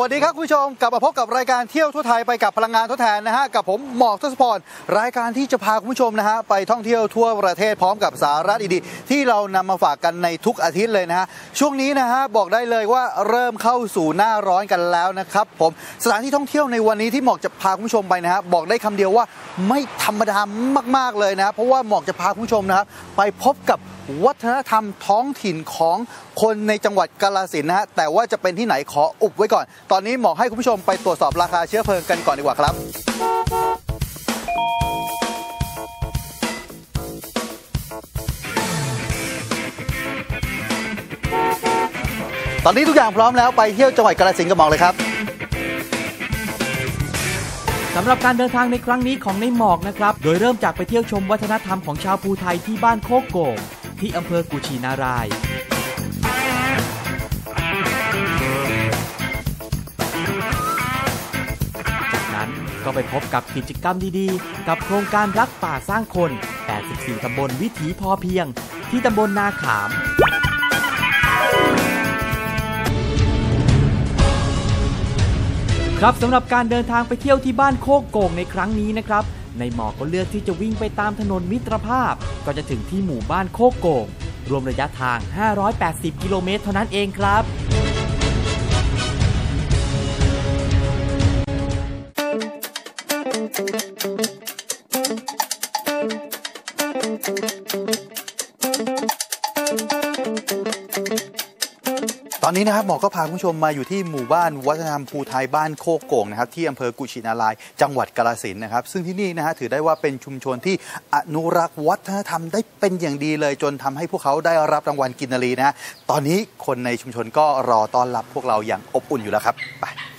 วัสดีครับคุณผู้ชมกลับมาพบกับรายการเที่ยวทั่วไทยไปกับพลังงานทดแทนนะฮะกับผมหมอกทศพรรายการที่จะพาคุณผู้ชมนะฮะไปท่องเที่ยวทั่วประเทศพร้อมกับสาระดีๆที่เรานำมาฝากกันในทุกอาทิตย์เลยนะฮะช่วงนี้นะฮะบอกได้เลยว่าเริ่มเข้าสู่หน้าร้อนกันแล้วนะครับผมสถานที่ท่องเที่ยวในวันนี้ที่หมอกจะพาคุณผู้ชมไปนะฮะบอกได้คำเดียวว่าไม่ธรรมดามาก ๆเลยนะเพราะว่าหมอกจะพาคุณผู้ชมนะครับไปพบกับวัฒนธรรมท้องถิ่นของคนในจังหวัดกาลสินนะฮะแต่ว่าจะเป็นที่ไหนขออุบไว้ก่อนตอนนี้หมอให้คุณผู้ชมไปตรวจสอบราคาเชื้อเพลิงกันก่อนดีกว่าครับ ตอนนี้ทุกอย่างพร้อมแล้วไปเที่ยวจังหวัดกาลสินธุ์กับหมอกเลยครับสำหรับการเดินทางในครั้งนี้ของในหมอกนะครับ โดยเริ่มจากไปเที่ยวชมวัฒนธรรมของชาวภูไทยที่บ้านโคกโกงที่อำเภอกุชินาราย ก็ไปพบกับกิจกรรมดีๆ กับโครงการรักป่าสร้างคน 84 ตำบลวิถีพอเพียง ที่ตำบลนาขาม ครับสำหรับการเดินทางไปเที่ยวที่บ้านโคกโก่งในครั้งนี้นะครับ ในหมอกก็เลือกที่จะวิ่งไปตามถนนมิตรภาพ ก็จะถึงที่หมู่บ้านโคกโก่งรวมระยะทาง 580 กิโลเมตรเท่านั้นเองครับ ตอนนี้นะครับหมอก็พาคุณผู้ชมมาอยู่ที่หมู่บ้านวัฒนธรรมภูไทยบ้านโคกโก่งนะครับที่อำเภอกุชินาราย จังหวัดกาฬสินธุ์นะครับ ซึ่งที่นี่นะฮะถือได้ว่าเป็นชุมชนที่อนุรักษ์วัฒนธรรมได้เป็นอย่างดีเลย จนทำให้พวกเขาได้รับรางวัลกินนารีนะฮะตอนนี้คนในชุมชนก็รอต้อนรับพวกเราอย่างอบอุ่นอยู่แล้วครับไป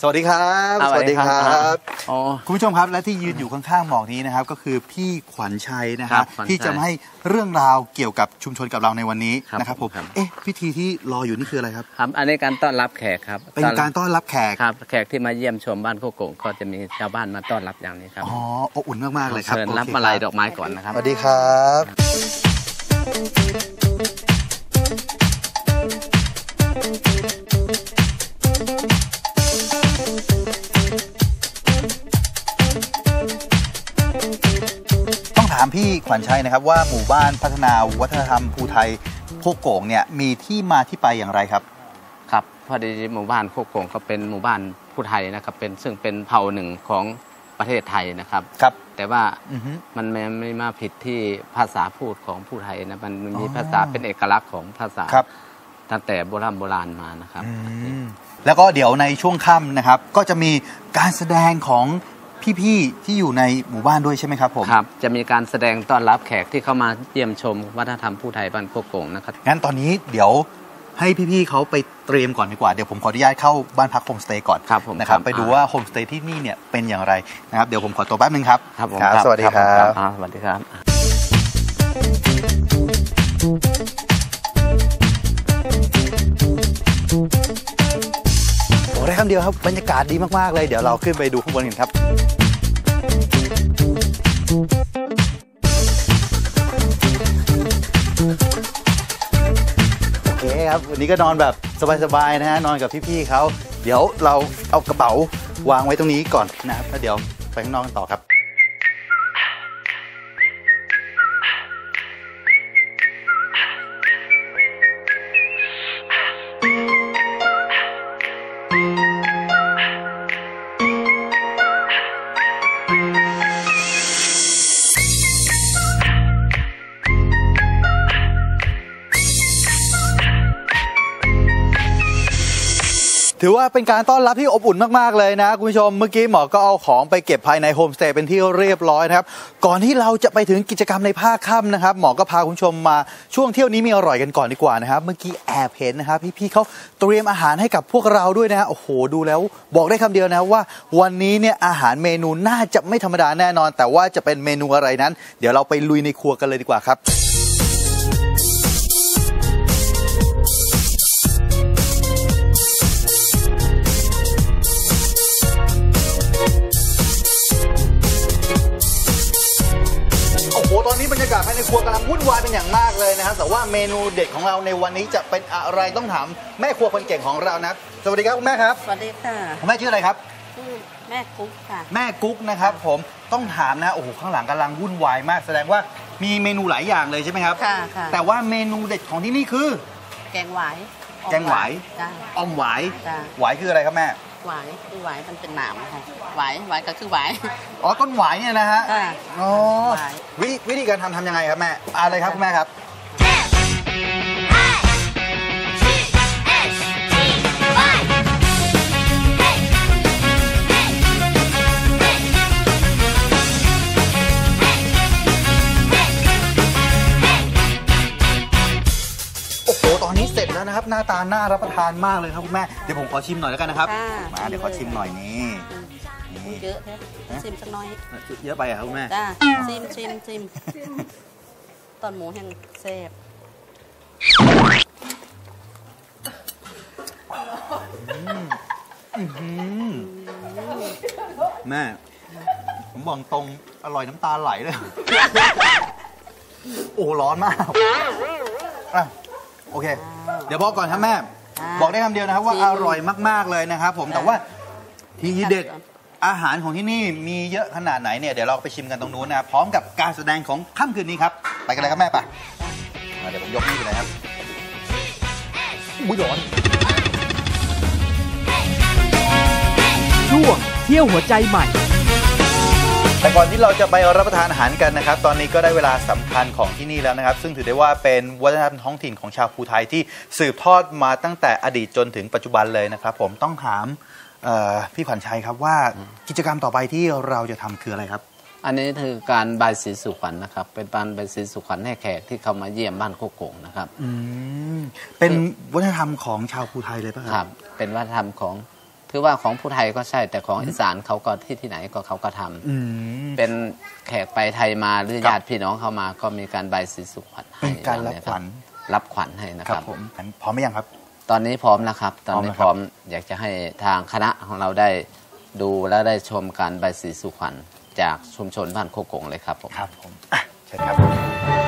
สวัสดีครับ สวัสดีครับอ๋อคุณผู้ชมครับและที่ยืนอยู่ข้างๆหมอกนี้นะครับ ก็คือพี่ขวัญชัยนะคครัรับบขวัญชัยที่จะมาให้เรื่องราวเกี่ยวกับชุมชนกับเราในวันนี้ครับนะครับผมครับเอ๊ะพิธีที่รออยู่นี่คืออะไรครับครับ อันนี้การต้อนรับแขกครับ เป็นการต้อนรับแขกครับแขกที่มาเยี่ยมชมบ้านโคกโก่งก็จะมีชาวบ้านมาต้อนรับอย่างนี้ครับอ๋ออบอุ่นมากๆเลยครับเชิญรับโอเคมาลัยคดอกไม้ก่อนนะครับสวัสดีครับามพี่ขวัญชัยนะครับว่าหมู่บ้านพัฒนาวัฒนธรรมภูไทยโคกโก่งเนี่ยมีที่มาที่ไปอย่างไรครับ ครับพอดีหมู่บ้านโคกโก่งก็เป็นหมู่บ้านผู้ไทยนะครับเป็นซึ่งเป็นเผ่าหนึ่งของประเทศไทยนะครับครับ แต่ว่าอือฮึมันไม่ไม่มาผิดที่ภาษาพูดของผู้ไทยนะมันมีอ๋อภาษาเป็นเอกลักษณ์ของภาษาครับตั้งแต่โบราณโบราณมานะครับอืมแล้วก็เดี๋ยวในช่วงค่ำนะครับ ก็จะมีการแสดงของ พี่ๆที่อยู่ในหมู่บ้านด้วยใช่ไหมครับผม ครับ จะมีการแสดงต้อนรับแขกที่เข้ามาเยี่ยมชมวัฒนธรรมผู้ไทยบ้านโคกโก่งนะครับ งั้นตอนนี้เดี๋ยวให้พี่ๆเขาไปเตรียมก่อนดีกว่า เดี๋ยวผมขออนุญาตเข้าบ้านพักโฮมสเตย์ก่อนครับผมนะครับ ครับไปดูว่าโฮมสเตย์ที่นี่เนี่ยเป็นอย่างไรนะครับเดี๋ยวผมขอตัวแป๊บนึงครับครับผมสวัสดีครับ อ่าสวัสดีครับ โอ้ได้คำเดียวครับบรรยากาศดีมากๆเลยเดี๋ยวเราขึ้นไปดูข้างบนกันครับ โอเคครับ วันนี้ก็นอนแบบสบายๆนะฮะ นอนกับพี่ๆเขา เดี๋ยวเราเอากระเป๋าวางไว้ตรงนี้ก่อนนะครับแล้วเดี๋ยวไปข้างนอกกันต่อครับ ถือว่าเป็นการต้อนรับที่อบอุ่นมากๆเลยนะคุณผู้ชมเมื่อกี้หมอก็เอาของไปเก็บภายในโฮมสเตย์เป็นที่เรียบร้อยนะครับก่อนที่เราจะไปถึงกิจกรรมในภาคค่ำนะครับหมอก็พาคุณผู้ชมมาช่วงเที่ยวนี้มีอร่อยกันก่อนดีกว่านะครับเมื่อกี้แอบเห็นนะครับพี่ๆเขาเตรียมอาหารให้กับพวกเราด้วยนะฮะโอ้โหดูแล้ว บอกได้คำเดียวนะว่า วันนี้เนี่ยอาหารเมนูน่าจะไม่ธรรมดาแน่นอน แต่ว่าจะเป็นเมนูอะไรนั้น เดี๋ยวเราไปลุยในครัวกันเลยดีกว่าครับ ในครัวกำลังวุ่นวายเป็นอย่างมากเลยนะครับแต่ว่าเมนูเด็ดของเราในวันนี้จะเป็นอะไรต้องถามแม่ครัวคนเก่งของเรานะสวัสดีครับคุณแม่ครับสวัสดีค่ะคุณแม่ชื่ออะไรครับชื่อแม่กุ๊กค่ะ แม่กุ๊กนะครับ ผมต้องถามนะโอ้โหข้างหลังกำลังวุ่นวายมาก แสดงว่ามีเมนูหลายอย่างเลยใช่ไหมครับค่ะค่ะแต่ว่าเมนูเด็ดของที่นี่คือ แกงหวาย แกงหวายจ้าออมหวายจ้ะ หวายคืออะไรครับแม่ หวายคือหวายมันเป็นหนามค่ะหวายหวายก็คือหวายอ๋อต้นหวายเนี่ยนะฮะค่ะอ๋อหวาย วิวิธีการทำทำยังไงครับแม่อะไรครับคุณแม่ครับ หน้าตาน่ารับประทานมากเลยครับคุณแม่ เดี๋ยวผมขอชิมหน่อยแล้วกันนะครับ ค่ะมาเดี๋ยวขอชิมหน่อยนี่พูดเยอะเถอะซิมสักหน้อยเยอะไปอะครับคุณแม่ จ้าซิมซิมซิมตอนหมูแห้งแซ่บแม่ ผมบอกตรงอร่อยน้ำตาไหลเลย โอ้ร้อนมากอะโอเค เดี๋ยวบอกก่อนครับแม่ บอกได้คำเดียวนะครับ ว่าอร่อยมากๆเลยนะครับผมแต่ว่าทีเด็ดอาหารของที่นี่มีเยอะขนาดไหนเนี่ยเดี๋ยวเราไปชิมกันตรงนู้นนะครับพร้อมกับการแสดงของค่ำคืนนี้ครับ ไปกันเลยครับแม่ไปอะเดี๋ยวผมยกนี่ไปเลยครับอุ้ยร้อนช่วงเที่ยวหัวใจใหม่ แต่ก่อนที่เราจะไปรับประทานอาหารกันนะครับ ตอนนี้ก็ได้เวลาสำคัญของที่นี่แล้วนะครับ ซึ่งถือได้ว่าเป็นวัฒนธรรมท้องถิ่นของชาวภูไทยที่สืบทอดมาตั้งแต่อดีตจนถึงปัจจุบันเลยนะครับ ผมต้องถามเอ่อพี่ขวัญชัยครับว่ากิจกรรมต่อไปที่เราจะทำคืออะไรครับ อันนี้คือการบายสีสุขวัญนะครับ เป็นการบายสีสุขวัญให้แขกที่เข้ามาเยี่ยมบ้านโคกโก่งนะครับอืมเป็นวัฒนธรรมของชาวภูไทยเลยป่ะคครัรับบเป็นวัฒนธรรมของ ถือว่าของผู้ไทยก็ใช่แต่ของอีสานเขาก็ที่ที่ไหนก็เขาก็ทำอืมเป็นแขกไปไทยมาหรือครับญาติพี่น้องเข้ามาก็มีการบายสีสุขวัญให้เป็นการรับขวัญรับขวัญให้นะคครัรับบ ผมงั้นพร้อมไหมยังครับ ตอนนี้พร้อมนะครับ ตอนนี้พพร้ร้ออมมนะครับอยากจะให้ทางคณะของเราได้ดูและได้ชมการบายสีสุขวัญจากชุมชนบ้านโคกงเลยครับผม ครับผมอะเชิญครับ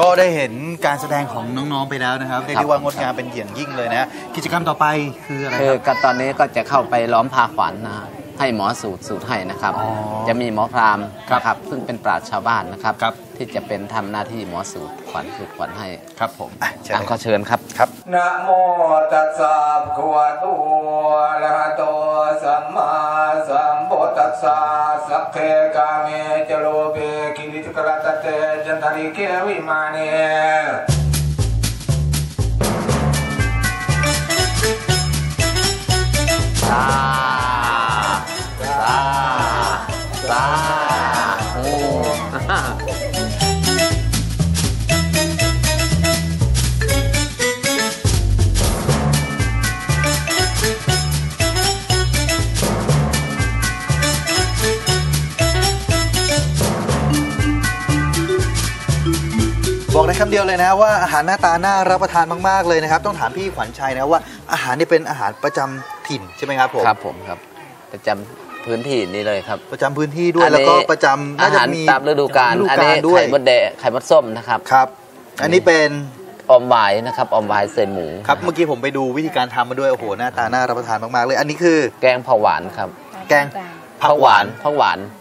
ก็ได้เห็นการแสดงของน้องๆไปแล้วนะครับเรียกได้ว่างดงามเป็นอย่างยิ่งเลยนะกิจกรรมต่อไปคืออะไรคืคอรับก็ตอนนี้ก็จะเข้าไปล้อมพาขวัญนะฮะให้หมอสูตรสูตรให้นะครับอ๋อจะมีหมอพราหมณ์ครับนะครับ ซึ่งเป็นปราชญ์ชาวบ้านนะครับครับที่จะเป็นทำหน้าที่หมอสูตรขวัญสูตรขวัญให้ครับผมอะเชิญอะเลยคก็รับเชิญครับครับนะโมตัสสะภะคะวะโตอะระหะโตสัมมาสัมพุทธัสสะสัพเพกาเมจโลเบ กิริตกรั คำเดียวเลยนะว่าอาหารหน้าตาน่ารับประทานมากๆเลยนะครับต้องถามพี่ขวัญชัยนะว่าอาหารนี่เป็นอาหารประจำถิ่นใช่ไหมครับผมครับผมครับประจำพื้นที่นี้เลยครับ ประจำพื้นที่ด้วยอันแล้วนี้ก็ประจำน่าอาจะหารมีตามฤดูกาลฤดูอันกานี้ลด้วยไข่มดแดงไข่มดส้มนะครับครับ อันนี้เป็นออมหวายนะครับออมหวายเศษหมูครับเมื่อกี้ผมไปดูวิธีการทำมาด้วยโอ้โหหน้าตาน่ารับประทานมากๆเลย อันนี้คือ แกงผักหวานครับ แกงผักหวานผักหวานครับ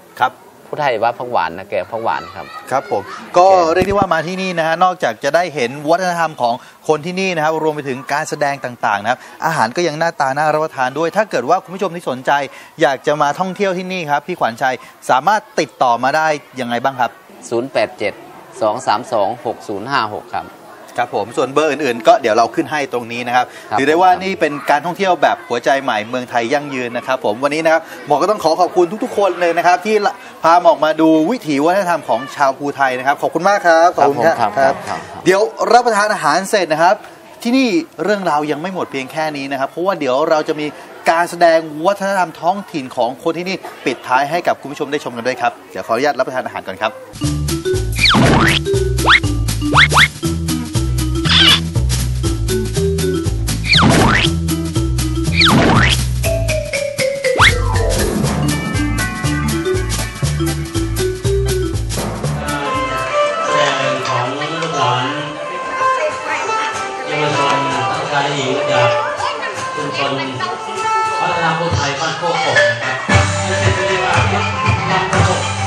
ผู้ไทยว่าผักหวานนะแกงผักหวานครับ ครับผมก็เรียกได้ว่ามาที่นี่นะฮะนอกจากจะได้เห็นวัฒนธรรมของคนที่นี่นะครับรวมไปถึงการแสดงต่างๆนะครับอาหารก็ยังหน้าตาน่ารับประทานด้วย ถ้าเกิดว่าคุณผู้ชมที่สนใจ อยากจะมาท่องเที่ยวที่นี่ครับพี่ขวัญชัยสามารถติดต่อมาได้ยังไงบ้างครับ 087 232 6056 ครับครับผมส่วนเบอร์อื่นๆ ก็เดี๋ยวเราขึ้นให้ตรงนี้นะครับครับถือได้ว่าผมครับนี่เป็นการท่องเที่ยวแบบหัวใจใหม่เมืองไทยยั่งยืนนะครับผมวันนี้นะครับหมอก็ต้องขอขอบคุณทุกๆ คนเลยนะครับที่ พาหมออกมาดูวิถีวัฒนธรรมของชาวภูไทยนะครับ ขอบคุณมากครับ ขอบคุณผมครับครับครับครับ เดี๋ยวรับประทานอาหารเสร็จนะครับ ที่นี่เรื่องราวยังไม่หมดเพียงแค่นี้นะครับ เพราะว่าเดี๋ยวเราจะมีการแสดงวัฒนธรรมท้องถิ่นของคนที่นี่ปิดท้ายให้กับคุณผู้ชมได้ชมกันด้วยครับ เดี๋ยวขออนุญาตรับประทานอาหารก่อนครับ กายและหญิงจากชุมชนพัฒนาคนไทยบ้านโคกกนะครับไม่ใช่เรียกว่าบ้านโคก